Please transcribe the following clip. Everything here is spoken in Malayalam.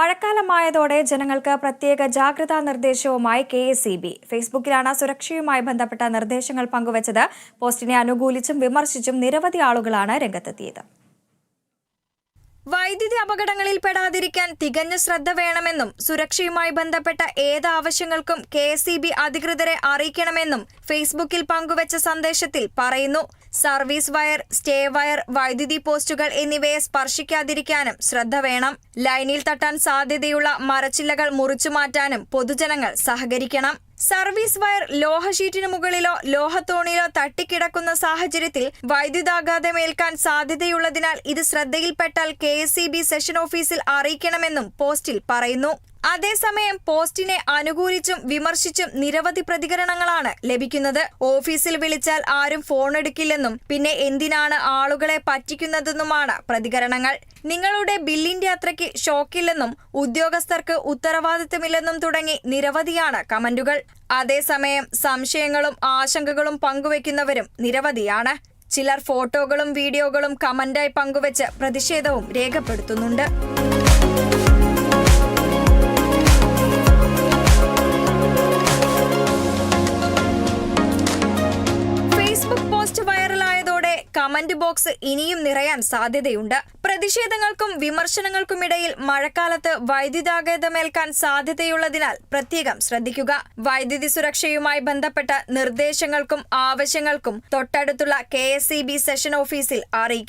മഴക്കാലമായതോടെ ജനങ്ങൾക്ക് പ്രത്യേക ജാഗ്രതാ നിർദ്ദേശവുമായി കെ എസ് ഇ ബി. ഫേസ്ബുക്കിലാണ് സുരക്ഷയുമായി ബന്ധപ്പെട്ട നിർദ്ദേശങ്ങൾ പങ്കുവച്ചത്. പോസ്റ്റിനെ അനുകൂലിച്ചും വിമർശിച്ചും നിരവധി ആളുകളാണ് രംഗത്തെത്തിയത്. വൈദ്യുതി അപകടങ്ങളിൽ പെടാതിരിക്കാൻ തികഞ്ഞ ശ്രദ്ധ വേണമെന്നും സുരക്ഷയുമായി ബന്ധപ്പെട്ട ഏത് ആവശ്യങ്ങൾക്കും കെ എസ് ഇ ബി അധികൃതരെ അറിയിക്കണമെന്നും ഫേസ്ബുക്കിൽ പങ്കുവച്ച സന്ദേശത്തിൽ പറയുന്നു. സർവീസ് വയർ സ്റ്റേ വയർ വൈദ്യുതി പോസ്റ്റുകൾ എന്നിവയെ സ്പർശിക്കാതിരിക്കാനും ശ്രദ്ധ വേണം. ലൈനിൽ തട്ടാൻ സാധ്യതയുള്ള മരച്ചില്ലകൾ മുറിച്ചു മാറ്റാനും പൊതുജനങ്ങൾ സഹകരിക്കണം. സർവീസ് വയർ ലോഹ ഷീറ്റിന് മുകളിലോ ലോഹത്തോണിയിലോ തട്ടിക്കിടക്കുന്ന സാഹചര്യത്തിൽ വൈദ്യുതാഘാതമേൽക്കാൻ സാധ്യതയുള്ളതിനാൽ ഇത് ശ്രദ്ധയിൽപ്പെട്ടാൽ കെ സെഷൻ ഓഫീസിൽ അറിയിക്കണമെന്നും പോസ്റ്റിൽ പറയുന്നു. അതേസമയം പോസ്റ്റിനെ അനുകൂലിച്ചും വിമർശിച്ചും നിരവധി പ്രതികരണങ്ങളാണ് ലഭിക്കുന്നത്. ഓഫീസിൽ വിളിച്ചാൽ ആരും ഫോൺ എടുക്കില്ലെന്നും പിന്നെ എന്തിനാണ് ആളുകളെ പറ്റിക്കുന്നതെന്നുമാണ് പ്രതികരണങ്ങൾ. നിങ്ങളുടെ ബില്ലിന്റെ അത്രയ്ക്ക് ഷോക്കില്ലെന്നും ഉദ്യോഗസ്ഥർക്ക് ഉത്തരവാദിത്തമില്ലെന്നും തുടങ്ങി നിരവധിയാണ് കമന്റുകൾ അതേസമയം സംശയങ്ങളും ആശങ്കകളും പങ്കുവെക്കുന്നവരും നിരവധിയാണ്. ചിലർ ഫോട്ടോകളും വീഡിയോകളും കമന്റായി പങ്കുവച്ച് പ്രതിഷേധവും രേഖപ്പെടുത്തുന്നുണ്ട്. കമന്റ് ബോക്സ് ഇനിയും നിറയാൻ സാധ്യതയുണ്ട്. പ്രതിഷേധങ്ങൾക്കും വിമർശനങ്ങൾക്കുമിടയിൽ മഴക്കാലത്ത് വൈദ്യുതാഘാതമേൽക്കാൻ സാധ്യതയുള്ളതിനാൽ പ്രത്യേകം ശ്രദ്ധിക്കുക. വൈദ്യുതി സുരക്ഷയുമായി ബന്ധപ്പെട്ട നിർദ്ദേശങ്ങൾക്കും ആവശ്യങ്ങൾക്കും തൊട്ടടുത്തുള്ള കെ സെഷൻ ഓഫീസിൽ അറിയിക്കാം.